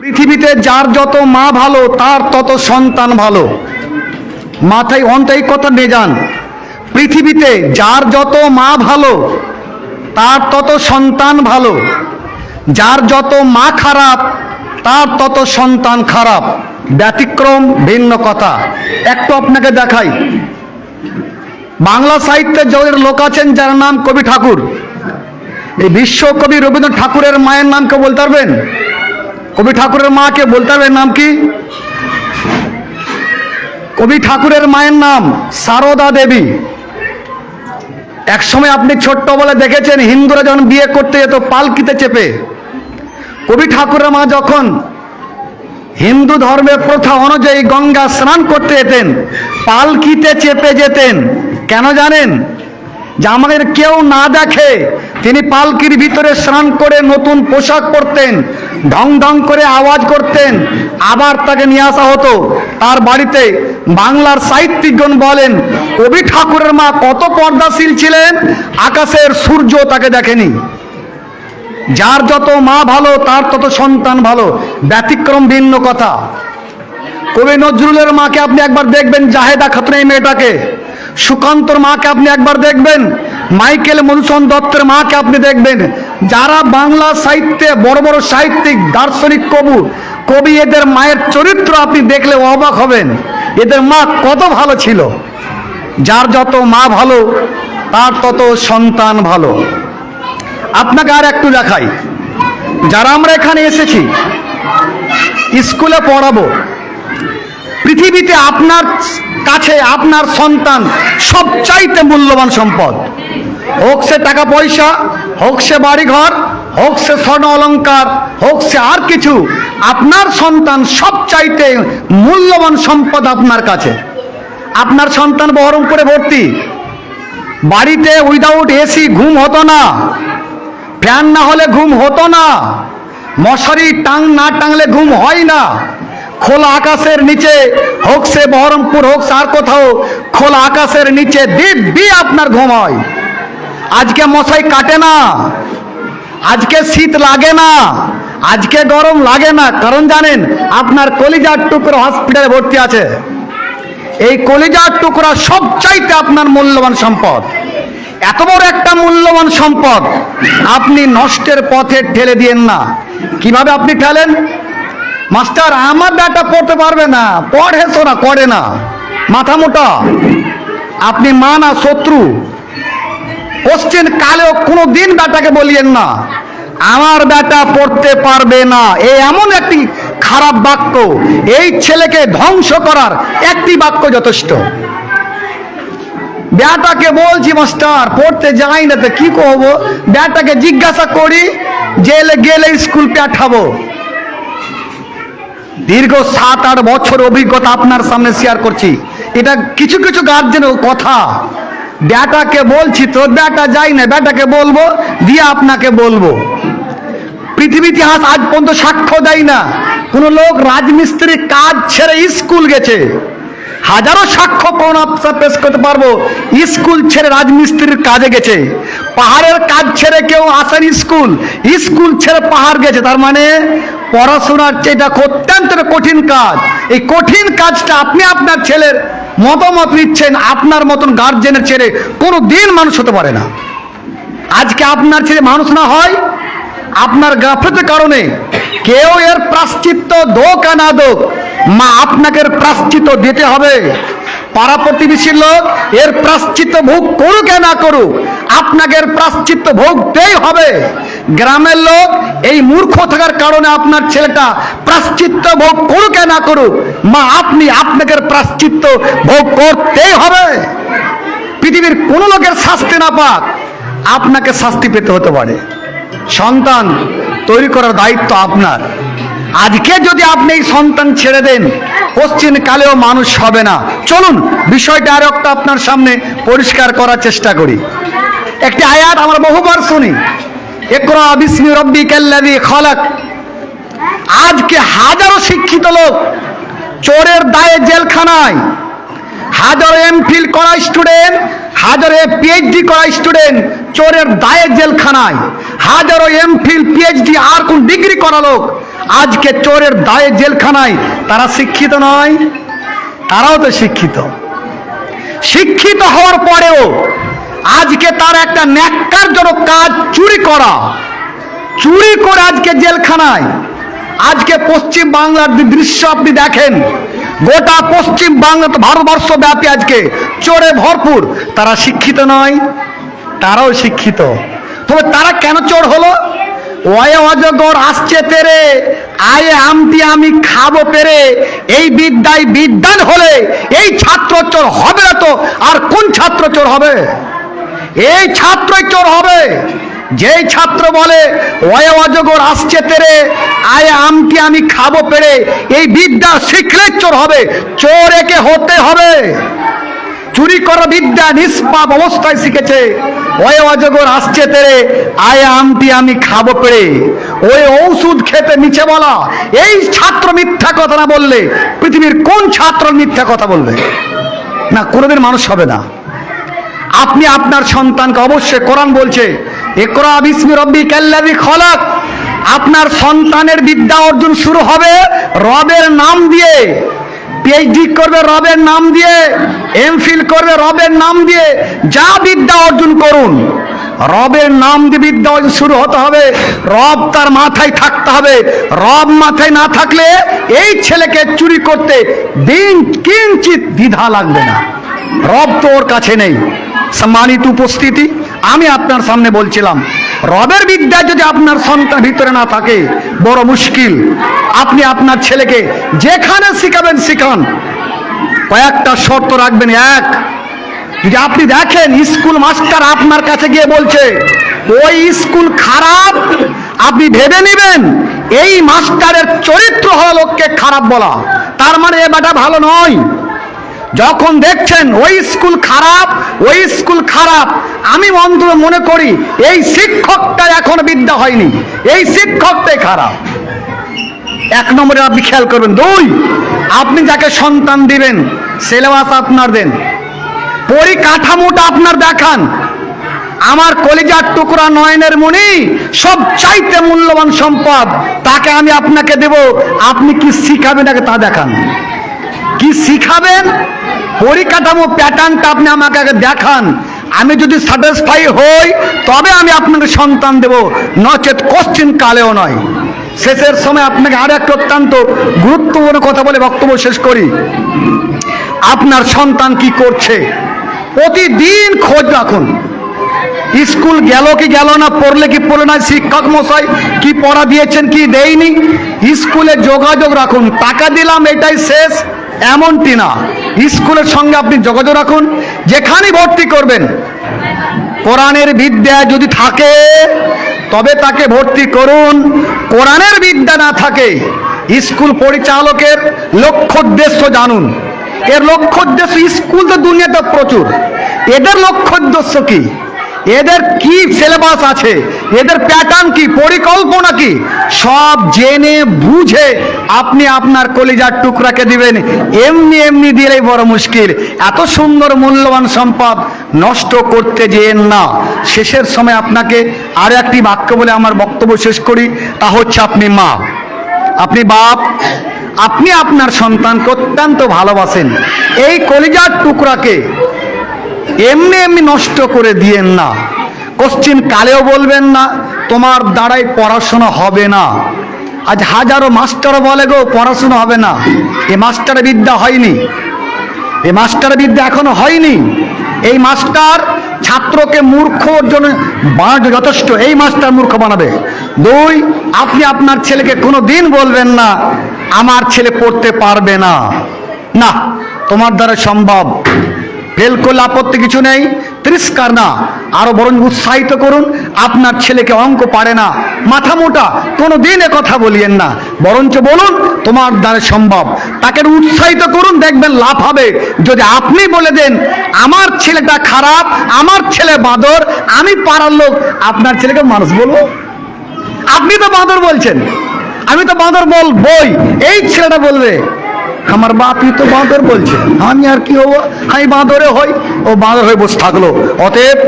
পৃথিবীতে যার যত মা ভালো, তার তত সন্তান ভালো। মাথায় অন্ত এই কথা নিয়ে যান। পৃথিবীতে যার যত মা ভালো, তার তত সন্তান ভালো। যার যত মা খারাপ, তার তত সন্তান খারাপ। ব্যতিক্রম, ভিন্ন কথা। একটু আপনাকে দেখাই। বাংলা সাহিত্যে যাদের লোক আছেন যার নাম কবি ঠাকুর। এই বিশ্বকবি রবীন্দ্রনাথ ঠাকুরের মায়ের নামকে বলতে পারবেন? কবি ঠাকুরের মাকে বলতে হবে নাম কি? কবি ঠাকুরের মায়ের নাম সারদা দেবী। এক সময় আপনি ছোট্ট বলে দেখেছেন হিন্দুরা যখন বিয়ে করতে যেত, পালকিতে চেপে। কবি ঠাকুরের মা যখন হিন্দু ধর্মের প্রথা অনুযায়ী গঙ্গা স্নান করতে যেতেন, পালকিতে চেপে যেতেন, কেন জানেন? যে আমাদের কেউ না দেখে, তিনি পালকির ভিতরে স্নান করে নতুন পোশাক পরতেন, ঢং ঢং করে আওয়াজ করতেন। আবার তাকে নিয়ে আসা হতো। তার বাড়িতে বাংলার সাহিত্যিকগণ বলেন, কবি ঠাকুরের মা কত পর্দাশীল ছিলেন, আকাশের সূর্য তাকে দেখেনি। যার যত মা ভালো, তার তত সন্তান ভালো। ব্যতিক্রম ভিন্ন কথা। কবি নজরুলের মাকে আপনি একবার দেখবেন, জাহেদা খাতুন এই মেয়েটাকে। সুকান্তর মাকে আপনি একবার দেখবেন, মাইকেল মধুসূদন দত্তের মাকে আপনি দেখবেন। যারা বাংলা সাহিত্যে বড় বড় সাহিত্যিক, দার্শনিক, কবু, কবি, এদের মায়ের চরিত্র আপনি দেখলে অবাক হবেন। এদের মা কত ভালো ছিল। যার যত মা ভালো, তার তত সন্তান ভালো। আপনাকে আর একটু দেখাই। যারা আমরা এখানে এসেছি, স্কুলে পড়াবো, পৃথিবীতে আপনার কাছে আপনার সন্তান সবচাইতে মূল্যবান সম্পদ। হোক সে টাকা পয়সা, হোক সে বাড়িঘর, হোক সে স্বর্ণ অলঙ্কার হোক সে আর কিছু, আপনার সন্তান সবচাইতে মূল্যবান সম্পদ আপনার কাছে। আপনার সন্তান বহরমপুরে ভর্তি। বাড়িতে উইদাউট এসি ঘুম হতো না। ফ্যান না হলে ঘুম হতো না। মশারি টাং না টাংলে ঘুম হয় না। খোলা আকাশের নিচে হোক সে বহরমপুর হোক আর কোথাও, খোলা আকাশের নিচে দিব্যি আপনার ঘুম হয়। আজকে মশাই কাটে না, আজকে শীত লাগে না, আজকে গরম লাগে না। কারণ জানেন, আপনার কলিজার টুকরো হসপিটালে ভর্তি আছে। এই কলিজার টুকরা সবচাইতে আপনার মূল্যবান সম্পদ। এত বড় একটা মূল্যবান সম্পদ, আপনি নষ্টের পথে ঠেলে দিয়েন না। কীভাবে আপনি ঠেলেন? মাস্টার, আমার বেটা পড়তে পারবে না। পড়ে না, করে না। মাথা মোটা। আপনি মা না শত্রু। কোশ্চেন কালেও কোনো দিন বেটাকে বলিয়েন না। আমার বেটা পড়তে পারবে না। এ এমন একটি খারাপ বাক্য। এই ছেলেকে ধ্বংস করার একটি বাক্য যথেষ্ট। ব্যাটাকে বলছি, মাস্টার, পড়তে যাই না তো কি করব? ব্যাটাকে জিজ্ঞাসা করি, জেলে গেলে স্কুল পাঠাবো। দীর্ঘ সাত আট বছর অভিজ্ঞতা আপনার সামনে শেয়ার করছি। এটা কিছু কিছু গার্জেনের কথা। ব্যাটাকে বলছি তো ব্যাটা যাই না, ব্যাটাকে বলব, দিয়ে আপনাকে বলব। পৃথিবী ইতিহাস আজ পর্যন্ত সাক্ষ্য দেয় না। কোন লোক রাজমিস্ত্রির কাজ ছেড়ে স্কুল গেছে। হাজারো সাক্ষ্য আফসার পেশ করতে পারব, স্কুল ছেড়ে রাজমিস্ত্রির কাজে গেছে। পাহাড়ের কাজ ছেড়ে কেউ আসেন স্কুল স্কুল ছেড়ে পাহাড় গেছে। তার মানে পড়াশোনার এটা অত্যন্ত কঠিন কাজ, এই কঠিন কাজটা আপনি আপনার ছেলের মতামত নিচ্ছেন, আপনার মতন গার্জেনের ছেলে কোনো দিন মানুষ হতে পারে না। আজকে আপনার ছেলে মানুষ না হয়, আপনার গাফলতের কারণে কেউ এর প্রাশ্চিত্য দোক আর দোক মা আপনাকে এর প্রাশ্চিত্য দিতে হবে। পাড়া প্রতিবেশীর লোক এর প্রাশ্চিত্য ভোগ করুক না করুক, আপনাকে এর প্রাশ্চিত্য ভোগতেই হবে। গ্রামের লোক এই মূর্খ থাকার কারণে আপনার ছেলেটা প্রাশ্চিত্য ভোগ করুক না করুক, মা আপনি আপনাকে প্রাশ্চিত্য ভোগ করতেই হবে। পৃথিবীর কোনো লোকের শাস্তি না পাক, আপনাকে শাস্তি পেতে হতে পারে। সন্তান তৈরি করার দায়িত্ব আপনার। আজকে যদি আপনি এই সন্তান ছেড়ে দেন, পশ্চিম কালেও মানুষ হবে না। চলুন, বিষয়টা আর একটা আপনার সামনে পরিষ্কার করার চেষ্টা করি। একটি আয়াত আমরা বহুবার শুনি। একরা খলাক। আজকে হাজারো শিক্ষিত লোক চোরের দায়ে জেলখানায়, হাজারো এমফিল করা স্টুডেন্ট, হাজারো পিএইচডি করা স্টুডেন্ট চোরের দায়ে জেলখানায়। হাজারো এমফিল পিএইচডি আর কোন ডিগ্রি করা লোক আজকে চোরের দায়ে জেলখানায়, তারা শিক্ষিত নয়, তারাও তো শিক্ষিত। শিক্ষিত হওয়ার পরেও আজকে তার একটা ন্যাক্কারজনক কাজ চুরি করা। চুরি করে আজকে জেলখানায়। আজকে পশ্চিম বাংলার দৃশ্য আপনি দেখেন, গোটা পশ্চিম বাংলা ভারতবর্ষ ব্যাপী আজকে চোরে ভরপুর, তারা শিক্ষিত নয় তারাও শিক্ষিত। তবে তারা কেন চোর হলো? ওয়ে অজগর আসছে তেরে, আয়ে আমটি আমি খাব পেরে। এই বিদ্যায় বিদ্যান হলে এই ছাত্র চোর হবে না তো, আর কোন ছাত্র চোর হবে? এই ছাত্রই চোর হবে। যেই ছাত্র বলে ওয়ে অজগর আসছে তেরে, আয়ে আমটি আমি খাব পেরে, এই বিদ্যা শিখলে চোর হবে। চোর একে হতে হবে। চুরি করা বিদ্যা নিষ্পাপ অবস্থায় শিখেছে। ওই অজগর আসছে তেরে, আয় আমটি আমি খাব পেরে ওই ঔষধ খেতে নিচে বলা, এই ছাত্র মিথ্যা কথা না বললে পৃথিবীর কোন ছাত্র মিথ্যা কথা বলবে? না, কোনোদিন মানুষ হবে না। আপনি আপনার সন্তানকে অবশ্যই কোরআন বলছে একরা বিস্মি রব্বি কাল্লাদি খলাক। আপনার সন্তানের বিদ্যা অর্জন শুরু হবে রবের নাম দিয়ে। পিএইচডি করবে রবের নাম দিয়ে এমফিল করবে রবের নাম দিয়ে, যা বিদ্যা অর্জন করুন। রবের নাম দিয়ে বিদ্যা অর্জন শুরু হতে হবে। রব তার মাথায় থাকতে হবে। রব মাথায় না থাকলে এই ছেলেকে চুরি করতে দিন কিঞ্চিত দ্বিধা লাগবে না। রব তো ওর কাছে নেই। সম্মানিত উপস্থিতি, আমি আপনার সামনে বলছিলাম রবের বিদ্যা যদি আপনার সন্তান ভিতরে না থাকে, বড় মুশকিল। আপনি আপনার ছেলেকে যেখানে শিখাবেন, শিখান। কয়েকটা শর্ত রাখবেন, এক, যদি আপনি দেখেন স্কুল মাস্টার আপনার কাছে গিয়ে বলছে, ওই স্কুল খারাপ, আপনি ভেবে নেবেন, এই মাস্টারের চরিত্র হলো লোককে খারাপ বলা। তার মানে এ বেটা ভালো নয়। যখন দেখছেন ওই স্কুল খারাপ, ওই স্কুল খারাপ, আমি অন্তত মনে করি এই শিক্ষকটা এখন বিদ্যা হয়নি। এই শিক্ষকটাই খারাপ। এক নম্বরে আপনি খেয়াল করবেন, দুই, আপনি যাকে সন্তান দিবেন সিলেবাস আপনার দেন, পরিকাঠামোটা আপনার দেখান। আমার কলিজার টুকরা নয়নের মনি সব চাইতে মূল্যবান সম্পদ, তাকে আমি আপনাকে দেব, আপনি কি শিখাবেন আগে তা দেখান। কি শিখাবেন? পরিকাঠামো প্যাটার্নটা আপনি আমাকে আগে দেখান। আমি যদি স্যাটিসফাই হই, তবে আমি আপনাকে সন্তান দেব। নচেত কোশ্চিন কালেও নয়। শেষের সময় আপনাকে আর একটা অত্যন্ত গুরুত্বপূর্ণ কথা বলে বক্তব্য শেষ করি। আপনার সন্তান কি করছে? প্রতিদিন খোঁজ রাখুন। স্কুল গেল কি গেল না, পড়লে কি পড়লে না, শিক্ষক মশাই কি পড়া দিয়েছেন কি দেয়নি? স্কুলে যোগাযোগ রাখুন। টাকা দিলাম, এটাই শেষ। এমনটি না। স্কুলের সঙ্গে আপনি যোগাযোগ রাখুন যেখানে ভর্তি করবেন। কোরআনের বিদ্যা যদি থাকে, তবে তাকে ভর্তি করুন। কোরআনের বিদ্যা না থাকে, স্কুল পরিচালকের লক্ষ্য উদ্দেশ্য জানুন। এর লক্ষ্য উদ্দেশ্য, স্কুল তো দুনিয়াতে প্রচুর। এদের লক্ষ্য উদ্দেশ্য কি? এদের কি সিলেবাস আছে? এদের প্যাটার্ন কি? পরিকল্পনা কি? সব জেনে বুঝে আপনি আপনার কলিজার টুকরাকে দিবেন। এমনি এমনি দিলেই বড় মুশকিল। এত সুন্দর মূল্যবান সম্পদ নষ্ট করতে যেন না। শেষের সময় আপনাকে আর একটি বাক্য বলে আমার বক্তব্য শেষ করি। তা হচ্ছে আপনি মা। আপনি বাপ। আপনি আপনার সন্তানকে অত্যন্ত ভালোবাসেন। এই কলিজার টুকরাকে এমনি এমনি নষ্ট করে দিয়েন না। কোশ্চিন কালেও বলবেন না, তোমার দ্বারাই পড়াশোনা হবে না। আজ হাজারো মাস্টার বলে গো, পড়াশোনা হবে না। এ মাস্টার বিদ্যা হয়নি। এ মাস্টার বিদ্যা এখনও হয়নি। এই মাস্টার ছাত্রকে মূর্খ জন্য বানাতে যথেষ্ট, এই মাস্টার মূর্খ বানাবে। দুই, আপনি আপনার ছেলেকে কোনো দিন বলবেন না, আমার ছেলে পড়তে পারবে না। না, তোমার দ্বারা সম্ভব। ফেল করলে আপত্তি কিছু নেই। তিরস্কার না। আরও বরং উৎসাহিত করুন। আপনার ছেলেকে অঙ্ক পারে না। মাথা মোটা। কোনো দিন কথা বলিয়েন না। বরঞ্চ বলুন, তোমার দ্বারা সম্ভব। তাকে উৎসাহিত করুন, দেখবেন লাভ হবে। যদি আপনি বলে দেন, আমার ছেলেটা খারাপ, আমার ছেলে বাঁদর, আমি পাড়ার লোক। আপনার ছেলেকে মানুষ বলব আপনি তো বাঁদর বলছেন। আমি তো বাঁদর বল বই এই ছেলেটা বলবে। আমার বাপই তো বাঁদর বলছে। আমি আর কি হব? আমি বাঁদরে হই, ও বাঁদর হয়ে বসে থাকল। অতএব